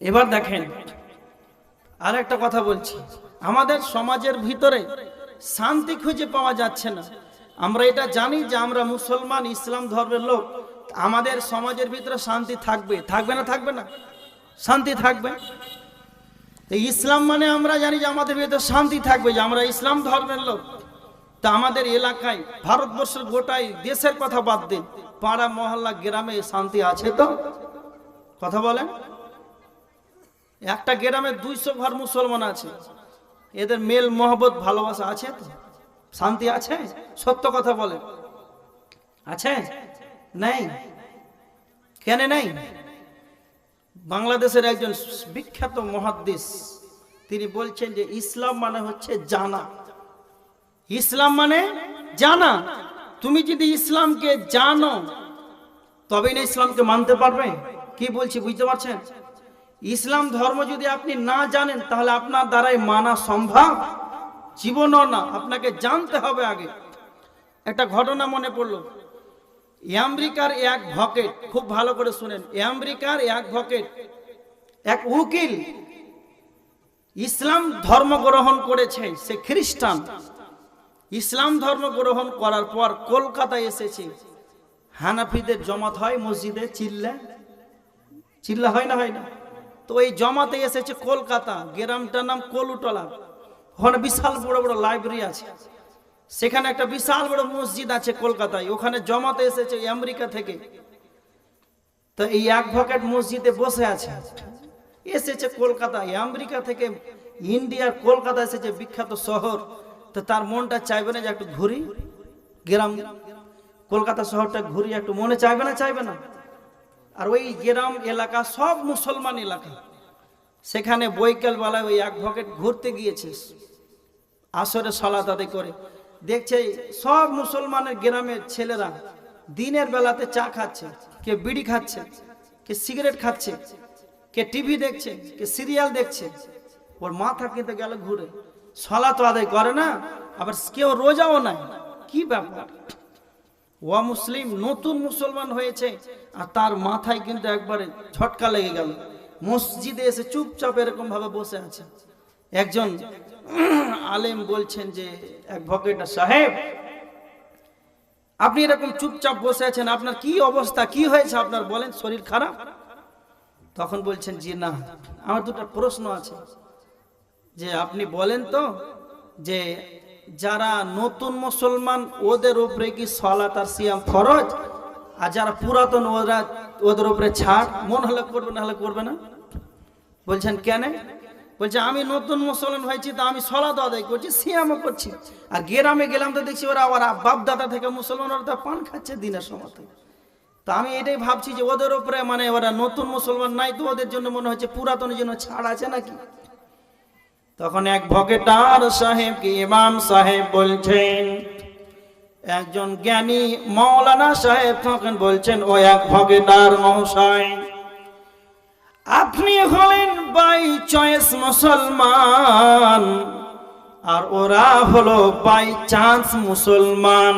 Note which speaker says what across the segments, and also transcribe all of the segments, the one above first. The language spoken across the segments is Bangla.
Speaker 1: এবার দেখেন আর একটা কথা বলছি। আমাদের সমাজের ভিতরে শান্তি খুঁজে পাওয়া যাচ্ছে না। আমরা এটা জানি যে আমরা মুসলমান, ইসলাম ধর্মের লোক। আমাদের সমাজের ভিতরে শান্তি থাকবে। থাকবে না থাকবে না? শান্তি থাকবে? ইসলাম মানে আমরা জানি যে আমাদের ভিতরে শান্তি থাকবে যে আমরা ইসলাম ধর্মের লোক। তা আমাদের এলাকায়, ভারতবর্ষের গোটাই দেশের কথা বাদ দিন। পাড়া, মহল্লা, গ্রামে শান্তি আছে তো? কথা বলেন। একটা গ্রামে দুইশো ঘর মুসলমান আছে। এদের মেল মহব্বত, ভালোবাসা আছে তো? শান্তি আছে? সত্য কথা বলে। আছে? নেই? কেন নেই? বাংলাদেশের একজন বিখ্যাত মহাদ্দিস তিনি বলছেন যে ইসলাম মানে হচ্ছে জানা। ইসলাম মানে জানা। তুমি যদি ইসলামকে জানো, তবেই না ইসলামকে মানতে পারবে। কি বলছি, বুঝতে পারছেন? ইসলাম ধর্ম যদি আপনি না জানেন, তাহলে আপনার দ্বারাই মানা সম্ভব। জীবনও না, আপনাকে জানতে হবে আগে। একটা ঘটনা মনে পড়ল। আমেরিকার এক ভকেট, খুব ভালো করে শুনেন আমেরিকার এক ভকেট, এক উকিল ইসলাম ধর্ম গ্রহণ করেছে, সে খ্রিস্টান। ইসলাম ধর্ম গ্রহণ করার পর কলকাতায় এসেছে। হানাফিদের জমাত হয়, মসজিদে চিল্লা চিল্লা হয় না হয় না? তো এই জমাতে এসেছে কলকাতা, গ্রামটার নাম কলুটলা। ওখানে বিশাল বড় বড় লাইব্রেরি আছে। সেখানে একটা বিশাল বড় মসজিদ আছে কলকাতায়। ওখানে জমাতে এসেছে আমেরিকা থেকে। তো এই এক ভকেট মসজিদে বসে আছে। এসেছে কলকাতা আমেরিকা থেকে ইন্ডিয়ার কলকাতা এসেছে বিখ্যাত শহর। তো তার মনটা চাইবে না যে একটু ঘুরি, গ্রাম, কলকাতা শহরটা ঘুরি, একটু মনে চাইবে না চাইবে না। আর ওই গ্রাম এলাকা, সব মুসলমান এলাকা। সেখানে বৈকালবেলায় ওই এক ভকেট ঘুরতে গিয়েছে, আসরে সলাত আদায় করে। দেখছে সব মুসলমানের গ্রামের ছেলেরা দিনের বেলাতে চা খাচ্ছে, কে বিড়ি খাচ্ছে, কে সিগারেট খাচ্ছে, কে টিভি দেখছে, কে সিরিয়াল দেখছে। ওর মাথা কিন্তু গেল ঘুরে। সলা তো আদায় করে না, আবার কেউ রোজাও নাই। কি ব্যাপার? ও মুসলিম, নতুন মুসলমান হয়েছে। আর তার মাথায় কিন্তু একবারে ঝটকা লেগে গেল। মসজিদে এসে চুপচাপ এরকম ভাবে বসে আছে। একজন আলেম বলছেন যে, এক ভকেটা সাহেব, আপনি এরকম চুপচাপ বসে আছেন, আপনার কি অবস্থা? কি হয়েছে আপনার? বলেন, শরীর খারাপ? তখন বলছেন, জি, না, আমার দুটো প্রশ্ন আছে। যে, আপনি বলেন তো যে যারা নতুন মুসলমান, ওদের উপরে কি সলাত আর সিয়াম ফরজ? আর যারা পুরাতন, ওরা ওদের উপরে ছাড়? মন হলে করবে না হলে করবে না? বলছেন কেন? বলছে, আমি নতুন মুসলমান হয়েছি, তো আমি সলাত আদায় করছি, সিয়ামও করছি। আর গ্রামে গেলাম তো দেখছি ওরা আবার বাপ দাদা থেকে মুসলমান ওরা তো পান খাচ্ছে দিনের সময় তো আমি এটাই ভাবছি যে ওদের উপরে মানে ওরা নতুন মুসলমান নাই তো ওদের জন্য মনে হচ্ছে পুরাতনের জন্য ছাড় আছে নাকি? তখন এক ভকেটার সাহেব কি ইমাম সাহেব বলছেন, একজন জ্ঞানী মৌলানা সাহেব তখন বলছেন, ও এক ভকেটার মহাশয়, আপনি হলেন বাই চয়েস মুসলমান, আর ওরা হলো বাই চান্স মুসলমান।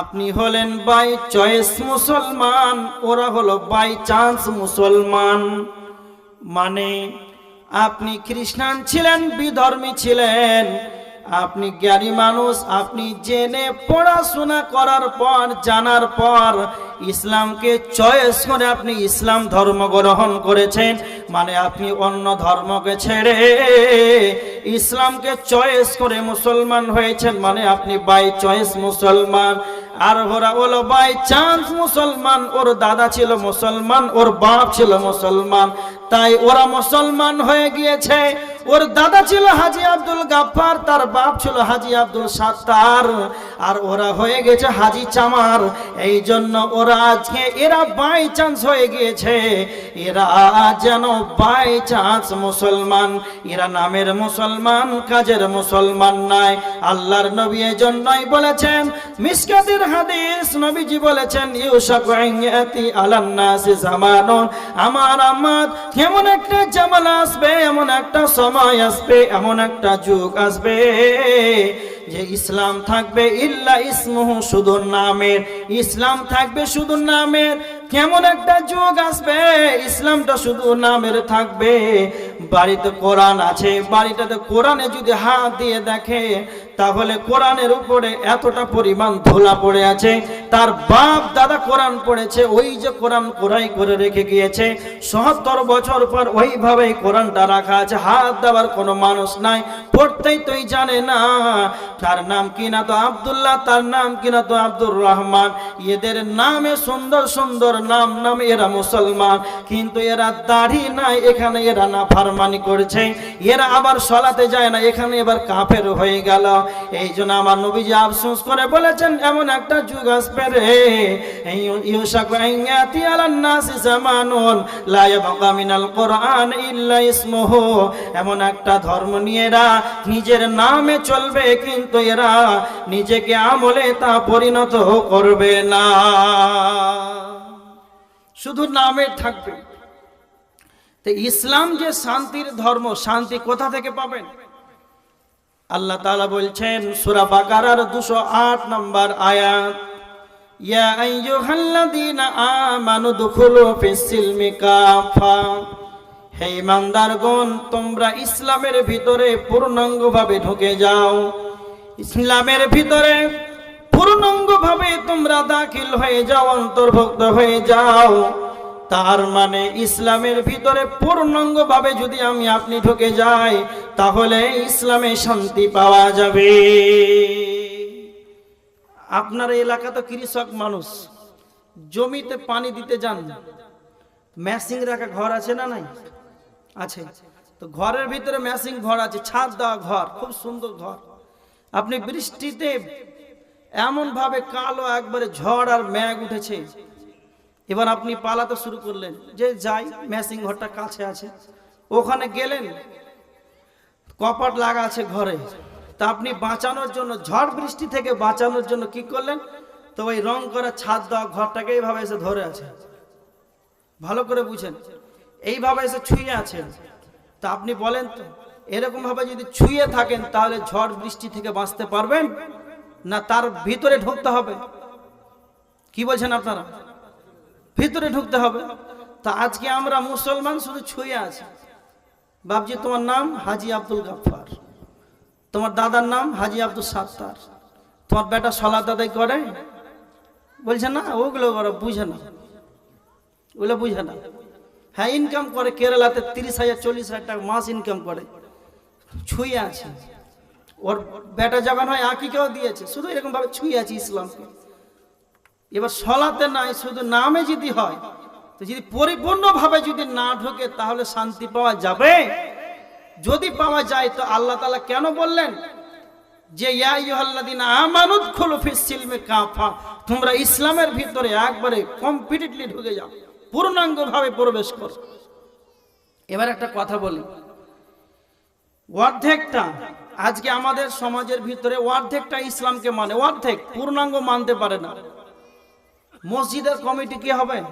Speaker 1: আপনি হলেন বাই চয়েস মুসলমান, ওরা হলো বাই চান্স মুসলমান। মানে আপনি খ্রিস্টান ছিলেন, বিধর্মী ছিলেন। আপনি জ্ঞানী মানুষ, আপনি জেনে পড়াশোনা করার পর, জানার পর, ইসলামকে চয়েস করে আপনি ইসলাম ধর্ম গ্রহণ করেছেন মানে আপনি অন্য ধর্মকে ছেড়ে ইসলামকে চয়েস করে মুসলমান হয়েছেন মানে আপনি বাই চয়েস মুসলমান। আর ওরা বলো বাই চান্স মুসলমান, ওর দাদা ছিল মুসলমান, ওর বাপ ছিল মুসলমান। তাই ওরা মুসলমান হয়ে গিয়েছে। ওর দাদা ছিল হাজি আব্দুল গাফার তার বাপ ছিল হাজি আব্দুল সাত্তার। আর ওরা হয়ে গেছে হাজি চামার। এই জন্য ওরা আজকে, এরা বাই চান্স হয়ে গিয়েছে। এরা যেন বাই চান্স মুসলমান। এরা নামের মুসলমান, কাজের মুসলমান নাই আল্লাহর নবী জন্যই বলেছেন, মিসকাতের হাদিস নবীজি বলেছেন, ইউসাকু আলান্নাসি জামানুন। আমার আমাদ এমন একটা জামান আসবে, এমন একটা সময় আসবে, এমন একটা যুগ আসবে যে ইসলাম থাকবে ইল্লা ইসমুহু শুধু নামের। ইসলাম থাকবে শুধু নামের। কেমন একটা যুগ আসবে, ইসলামটা শুধু নামের থাকবে। বাড়িতে কোরআন আছে, বাড়িটাতে কোরআনে যদি হাত দিয়ে দেখে তাহলে কোরআনের উপরে এতটা পরিমাণ ধুলা পড়ে আছে, তার বাপ দাদা কোরআন পড়েছে, ওই যে কোরআন কোরাই করে রেখে গিয়েছে, সত্তর বছর পর ওইভাবে কোরআনটা রাখা আছে, হাত দেওয়ার কোনো মানুষ নাই, পড়তেই তুই জানে না, তার নাম কিনা তো আবদুল্লাহ, তার নাম কিনা তো আব্দুর রহমান, এদের নামে সুন্দর সুন্দর নাম নাম এরা মুসলমান, কিন্তু এরা দাড়ি নাই, এখানে এরা না ফারমানি করছে, এরা আবার সলাতে যায় না, এখানে এবার কাফের হয়ে গেল এই জন্য আমার নবীজি আফসোস করে বলেছেন, এমন একটা যুগ আসবে রে। এমন একটা ধর্ম নিয়ে এরা নিজের নামে চলবে, কিন্তু এরা নিজেকে আমলে তা পরিণত করবে না। শুধু নামে থাকবে। ইসলাম যে শান্তির ধর্ম, শান্তি কোথা থেকে পাবেন? আল্লাহ তাআলা বলছেন, সূরা বাকারার 208 নম্বর আয়াত, ইয়া আইয়ুহাল্লাযীনা আমানু দুখুলু ফিস সিলমি কাফা। হে ইমানদারগণ, তোমরা ইসলামের ভিতরে পূর্ণাঙ্গভাবে ঢুকে যাও। ইসলামের ভিতরে পূর্ণাঙ্গভাবে তোমরা দাখিল হয়ে যাও, অন্তর্ভুক্ত হয়ে যাও। তার মানে ইসলামের ভিতরে পূর্ণাঙ্গভাবে যদি আমি আপনি ঢুকে যাই, তাহলে ইসলামে শান্তি পাওয়া যাবে। আপনার এলাকা তো কৃষক মানুষ। জমিতে পানি দিতে যান। ম্যাসিং রাখা ঘর আছে না নাই? আছে। তো ঘরের ভিতরে ম্যাসিং ঘর আছে, ছাদ দেওয়া ঘর, খুব সুন্দর ঘর। আপনি বৃষ্টিতে এমন ভাবে কালো একবারে ঝড় আর ম্যাগ উঠেছে। এবার আপনি পালাতে শুরু করলেন। যে যাই ম্যাসিং ঘরটা কাছে আছে। ওখানে গেলেন। কপাট লাগা আছে ঘরে। তা আপনি বাঁচানোর জন্য, ঝড় বৃষ্টি থেকে বাঁচানোর জন্য কি করলেন? তো ওই রং করা ছাদ দেওয়া ঘরটাকে এইভাবে এসে ধরে আছে। ভালো করে বুঝেন। এইভাবে এসে ছুঁয়ে আছেন। তা আপনি বলেন তো এরকম ভাবে যদি ছুঁয়ে থাকেন, তাহলে ঝড় বৃষ্টি থেকে বাঁচতে পারবেন? না তার ভিতরে ঢুকতে হবে? কি বলছেন আপনারা? ভিতরে ঢুকতে হবে। তা আজকে আমরা মুসলমান শুধু ছুঁয়ে আছি। বাবজি তোমার নাম হাজি আব্দুল গাফার তোমার দাদার নাম হাজি আব্দুল সাত্তার। তোমার বেটা সলা দাদাই করে? বলছে, না, ওগুলো ওরা বুঝে না। ওগুলো বুঝে না। হ্যাঁ ইনকাম করে কেরালাতে তিরিশ হাজার, চল্লিশ হাজার টাকা মাস ইনকাম করে। ছুঁয়ে আছে। ওর বেটা যখন হয় আঁকিকেও দিয়েছে। শুধু এরকম ভাবে ছুঁয়ে আছে ইসলামকে। এবার সলাতে নাই, শুধু নামে যদি হয়, তো যদি পরিপূর্ণভাবে যদি না ঢোকে, তাহলে শান্তি পাওয়া যাবে? যদি পাওয়া যায়, তো আল্লাহ তালা কেন বললেন? যে তোমরা ইসলামের ভিতরে একবারে কমপ্লিটলি ঢুকে যাও, পূর্ণাঙ্গভাবে প্রবেশ করো। এবার একটা কথা বলি। অর্ধেকটা, আজকে আমাদের সমাজের ভিতরে অর্ধেকটা ইসলামকে মানে অর্ধেক, পূর্ণাঙ্গ মানতে পারে না। মসজিদের কমিটি কি হবে?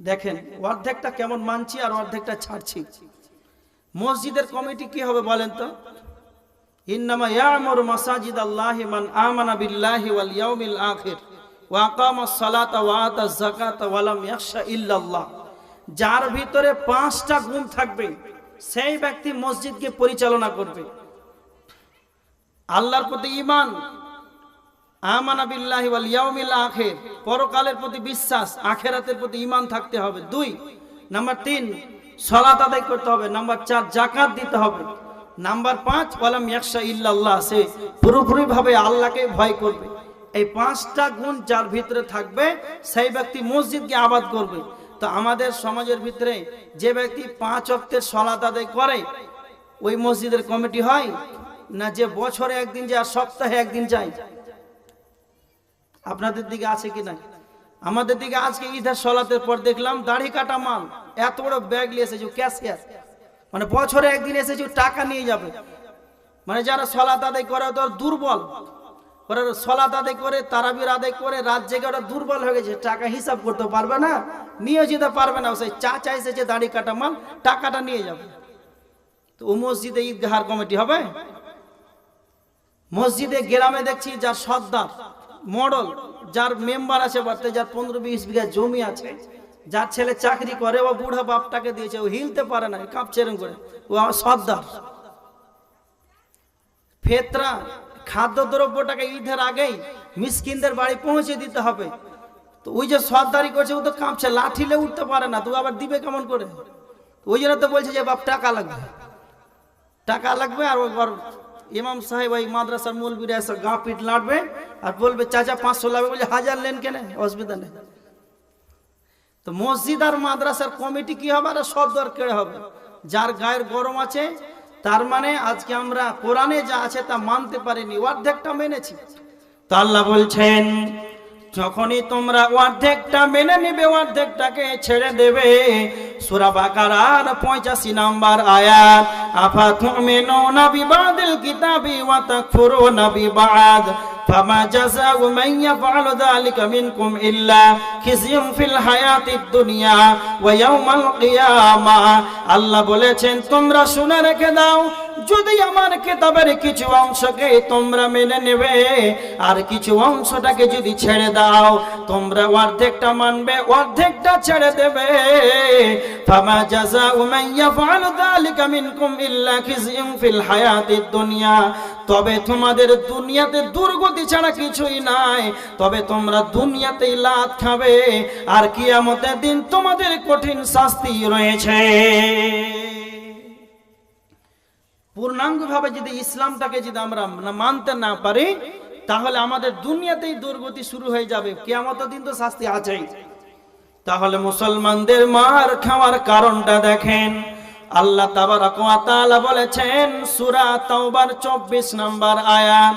Speaker 1: দেখেন, অর্ধেকটা কেমন মানছি আর অর্ধেকটা ছাড়ছি। মসজিদের কমিটি কি হবে বলেন তো? যার ভিতরে পাঁচটা গুণ থাকবে, সেই ব্যক্তি মসজিদকে পরিচালনা করবে। আল্লাহর প্রতি ঈমান পরকালের প্রতি বিশ্বাস, আখেরাতের প্রতি ঈমান থাকতে হবে। দুই, নাম্বার তিন, সলাত আদায় করতে হবে। নাম্বার চার জাকাত দিতে হবে। নাম্বার পাঁচ, ওয়ালাম ইয়াকশা ইল্লাল্লাহ, সে পুরোপুরি ভাবে আল্লাহকে ভয় করবে। এই পাঁচটা গুণ যার ভিতরে থাকবে, সেই ব্যক্তি মসজিদকে আবাদ করবে। তো আমাদের সমাজের ভিতরে যে ব্যক্তি পাঁচ অক্টের সলাত আদায় করে, ওই মসজিদের কমিটি হয় না যে বছরে একদিন যায়, সপ্তাহে একদিন যায়। আপনাদের দিকে আছে কি না আমাদের দিকে আজকে ঈদের সলাতের পর দেখলাম দাড়ি কাটা মাল, এত বড় ব্যাগ নিয়ে এসেছে ক্যাশিয়ার মানে বছরে একদিন এসেছে, টাকা নিয়ে যাবে। মানে যারা সলাত আদায় করে তো দুর্বল। ওরা সলাত আদায় করে, তারাবির আদায় করে, রাত জেগে ওরা দুর্বল হয়ে গেছে, টাকা হিসাব করতে পারবে না, নিয়ে যেতে পারবে না। সেই চা চা এসেছে দাড়ি কাটা মাল, টাকাটা নিয়ে যাবে। তো ও মসজিদে ঈদগাহার কমিটি হবে? মসজিদে গ্রামে দেখছি যার সর্দার মডল, যার মেম্বার আছে বাড়তে যার পনেরো বিশ বিঘা জমি আছে, যার ছেলে চাকরি করে, ও বুড়া বাপটাকে দিয়েছে, ও হিলতে পারে না, কাঁপছে এরম করে। ও আমার সর্দার। ফেতরা খাদ্য দ্রব্যটাকে ঈদের আগেই মিসকিনদের বাড়ি পৌঁছে দিতে হবে। তো ওই যে সর্দারি করছে, ও তো কাঁপছে লাঠিলে উঠতে পারে না, তো আবার দিবে কেমন করে? ওই জন্য তো বলছে যে, বাপ, টাকা লাগবে। টাকা লাগবে আর ওর ইমাম সাহেব ওই মাদ্রাসার মৌলবীরা এসে গা পিট লাড়বে আর বলবে, চাচা, পাঁচশো লাগবে বলে, হাজার লেন কেন? অসুবিধা নেই। তো মসজিদ আর মাদ্রাসার কমিটি কি হবে আর সব দর কেড়ে হবে? যার গায়ের গরম আছে, তার মানে আজকে আমরা কোরআনে যা আছে তা মানতে পারিনি, অর্ধেকটা মেনেছি। তো আল্লাহ বলছেন যখনই তোমরা অর্ধেকটা মেনে নিবে, অর্ধেকটাকে ছেড়ে দেবে। সুরা বাকারার পঁয়াশি নাম্বার আয়াত, আফা তুমিনু না বিবাদিল কিতাবি ওয়া তাকফুরু না বিবাদ ফিল দুনিয়া আল্লাহ বলেছেন, তোমরা শুনে রেখে দাও যদি আমার কিতাবের কিছু অংশকে তোমরা মেনে নেবে, আর কিছু অংশটাকে যদি ছেড়ে দাও, তোমরা অর্ধেকটা মানবে, অর্ধেকটা ছেড়ে দেবে। ফামা হায়াতিদ দুনিয়া। তবে তোমাদের দুনিয়াতে দুর্গতি ছাড়া কিছুই নাই। তবে তোমরা দুনিয়াতেই লাত খাবে, আর কিয়ামতের দিন তোমাদের কঠিন শাস্তি রয়েছে। পূর্ণাঙ্গভাবে যদি ইসলামটাকে যদি আমরা মানতে না পারি, তাহলে আমাদের দুনিয়াতেই দুর্গতি শুরু হয়ে যাবে। কেমত দিন তো শাস্তি আছেই। তাহলে মুসলমানদের মার খাওয়ার কারণটা দেখেন। আল্লাহ তাআলা বলেছেন, সূরা তাওবার 24 নম্বর আয়াত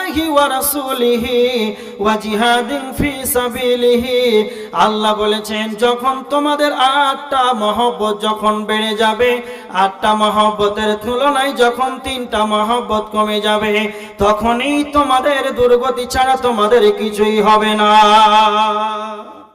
Speaker 1: الله ورسوله وجهاد في سبيله আল্লাহ বলেছেন যখন তোমাদের আটটা মহব্বত যখন বেড়ে যাবে আটটা মহব্বতের তুলনায় যখন তিনটা মহব্বত কমে যাবে তখনই তোমাদের দুর্গতি ছাড়া তোমাদের কিছুই হবে না